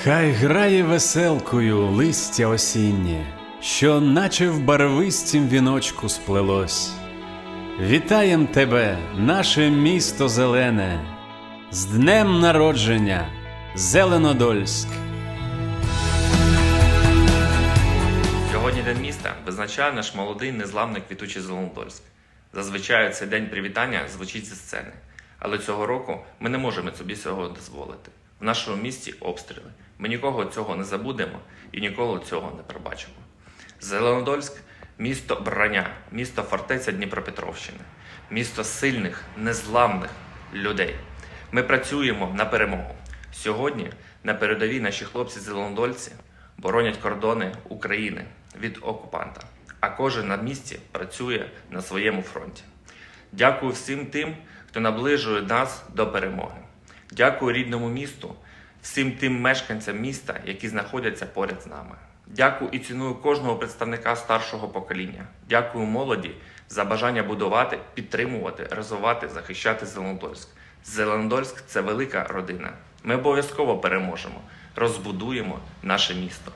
Хай грає веселкою листя осіннє, що наче в барвистім віночку сплелось. Вітаєм тебе, наше місто зелене, з днем народження, Зеленодольськ! Сьогодні День міста визначає наш молодий незламний квітучий Зеленодольськ. Зазвичай цей день привітання звучить зі сцени. Але цього року ми не можемо собі цього дозволити. В нашому місті обстріли. Ми нікого цього не забудемо і ніколи цього не пробачимо. Зеленодольськ місто брання, місто фортеця Дніпропетровщини, місто сильних, незламних людей. Ми працюємо на перемогу. Сьогодні на передовій наші хлопці зеленодольці боронять кордони України від окупанта, а кожен на місці працює на своєму фронті. Дякую всім тим, хто наближує нас до перемоги. Дякую рідному місту, всім тим мешканцям міста, які знаходяться поряд з нами. Дякую і ціную кожного представника старшого покоління. Дякую молоді за бажання будувати, підтримувати, розвивати, захищати Зеленодольськ. Зеленодольськ це велика родина. Ми обов'язково переможемо, розбудуємо наше місто.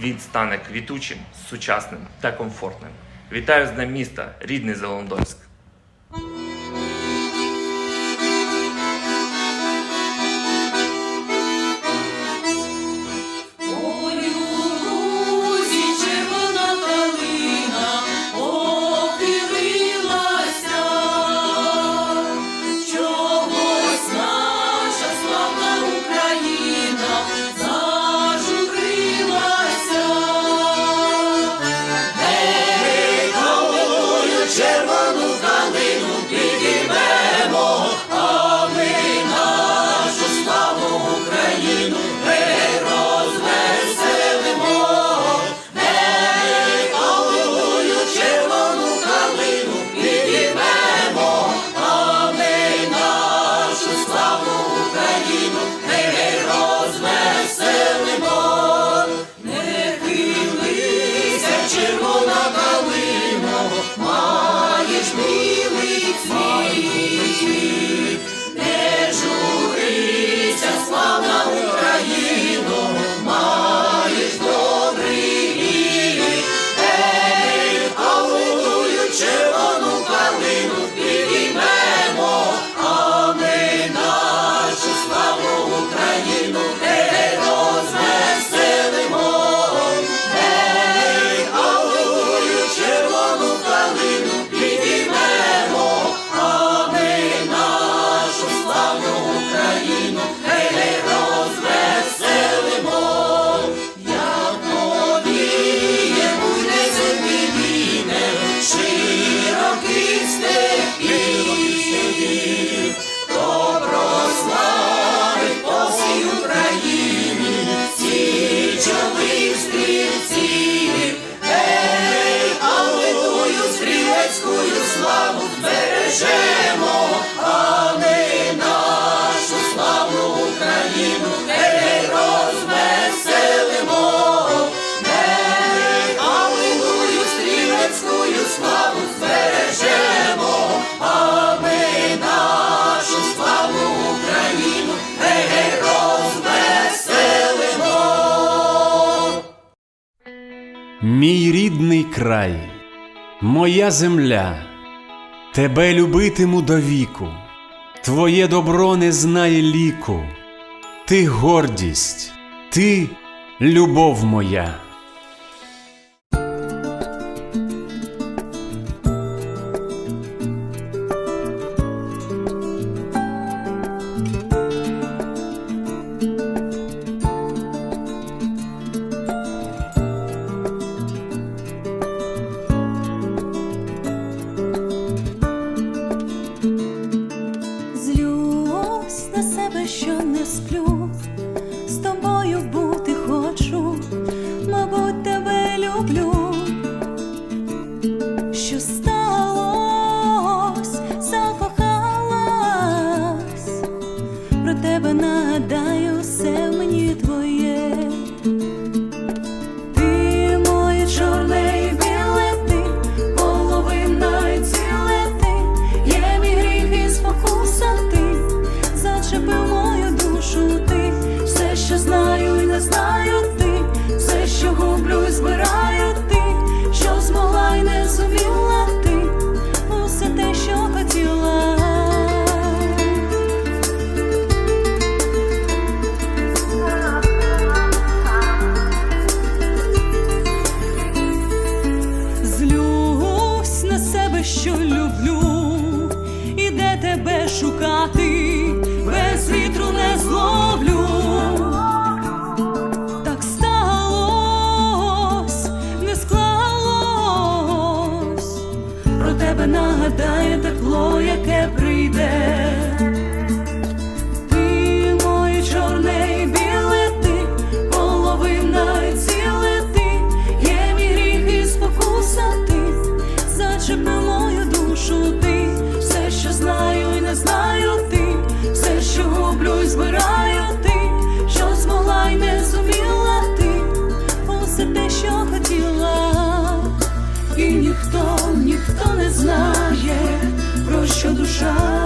Він стане квітучим, сучасним та комфортним. Вітаю з Днем міста, рідний Зеленодольськ. Мій рідний край, моя земля, тебе любитиму до віку, твоє добро не знає ліку, ти гордість, ти любов моя. Спокуса нагадає тепло, яке прийде. Ти моє чорне і біле ти, половина і ціле ти, є мій гріх і спокуса ти, зачепи мою душу ти, все, що знаю і не знаю ти, все, що гублю і збираю. embaixo do chão.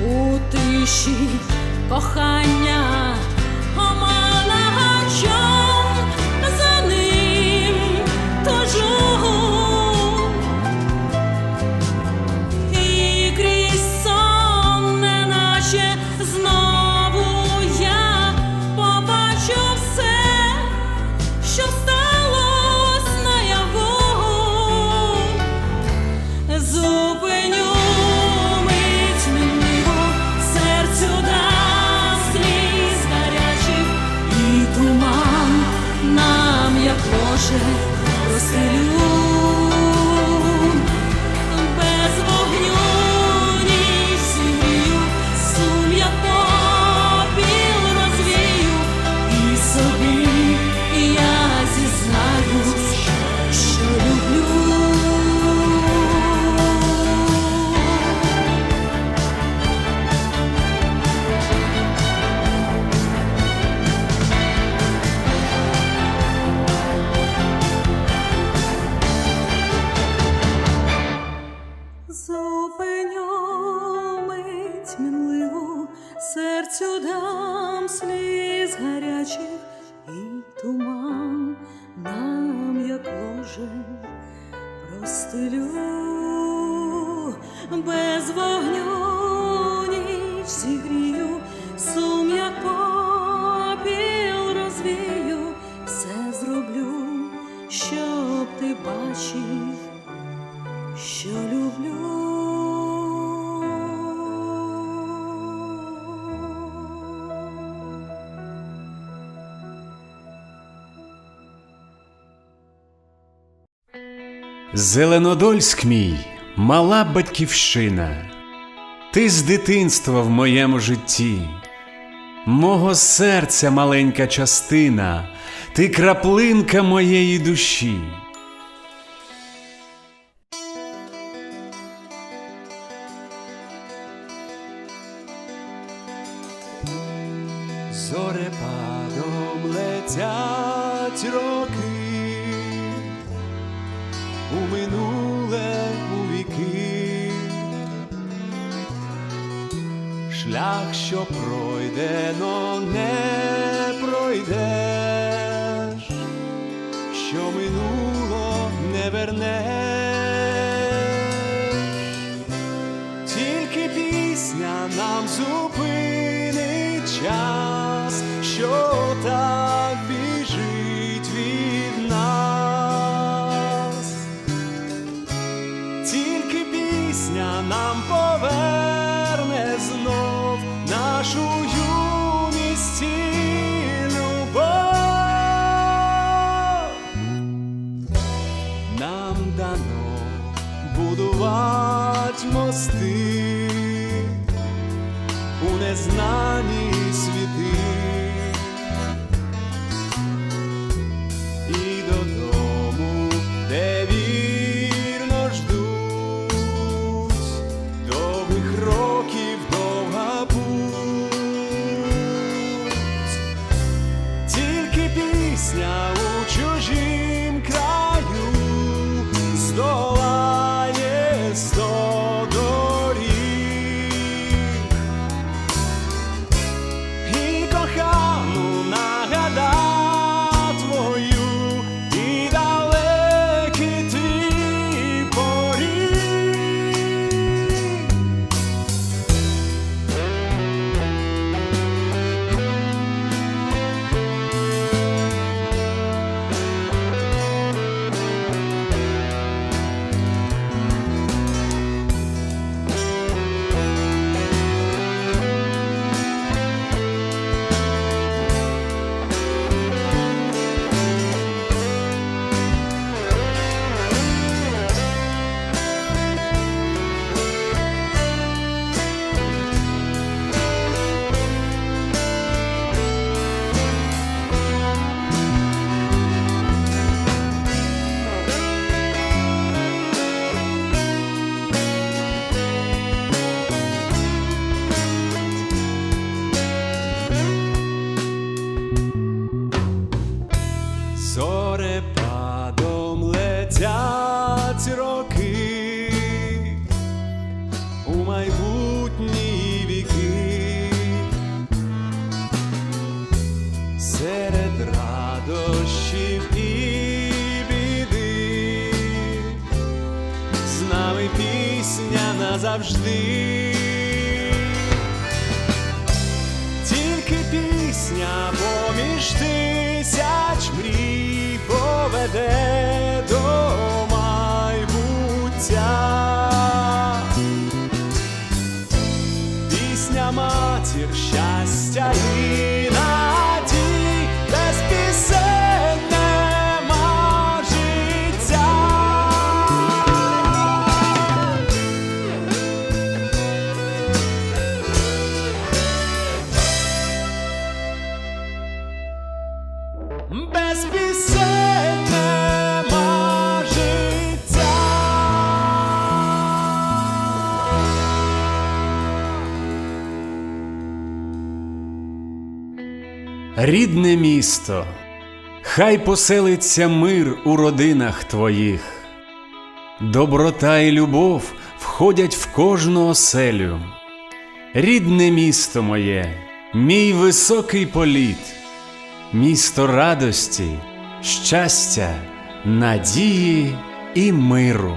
у тиші кохання. серцю дам сліз гарячих і туман нам як ложе простилю. Зеленодольськ мій, мала батьківщина, ти з дитинства в моєму житті, мого серця маленька частина, ти краплинка моєї душі. Шлях, що пройдено, не пройдеш, що минуло не вернеш, назавжди. Тільки пісня поміж тисяч мрій поведе Рідне місто, хай поселиться мир у родинах твоїх, доброта і любов входять в кожну оселю. Рідне місто моє, мій високий політ, місто радості, щастя, надії і миру.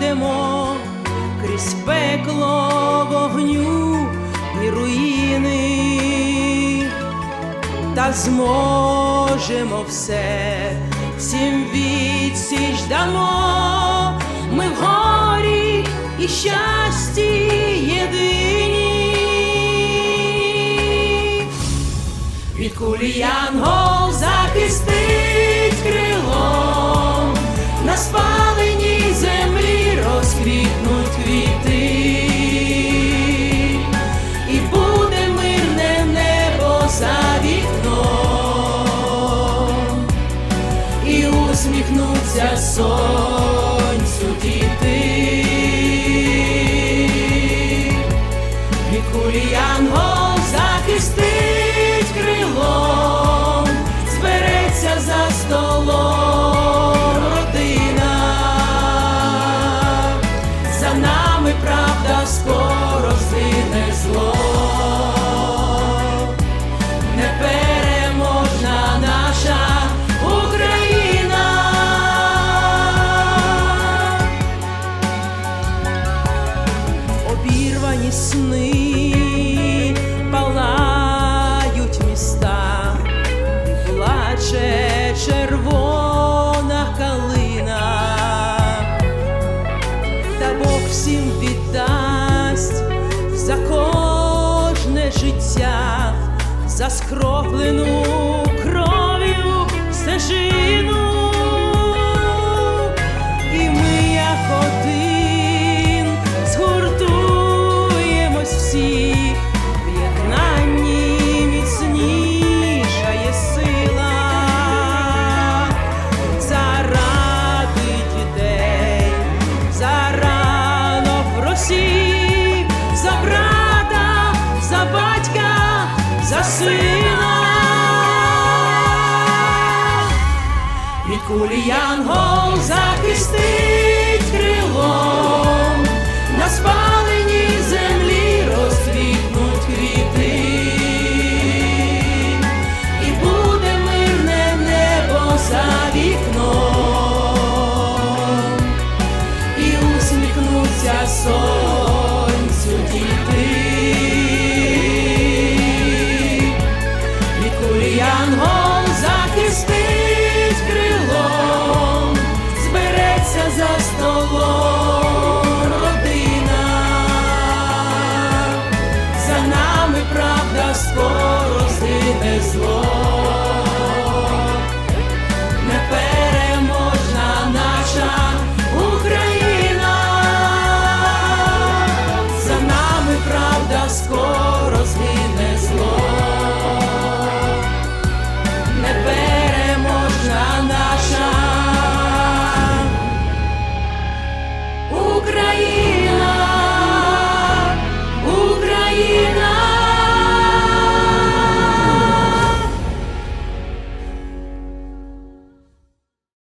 пройдемо крізь пекло вогню і руїни, та зможемо все, всім відсіч дамо, ми в горі і щасті єдині. Від кулі янголів життя заскроплену кров'ю стежину. кулі янгол захистить крилом. спа.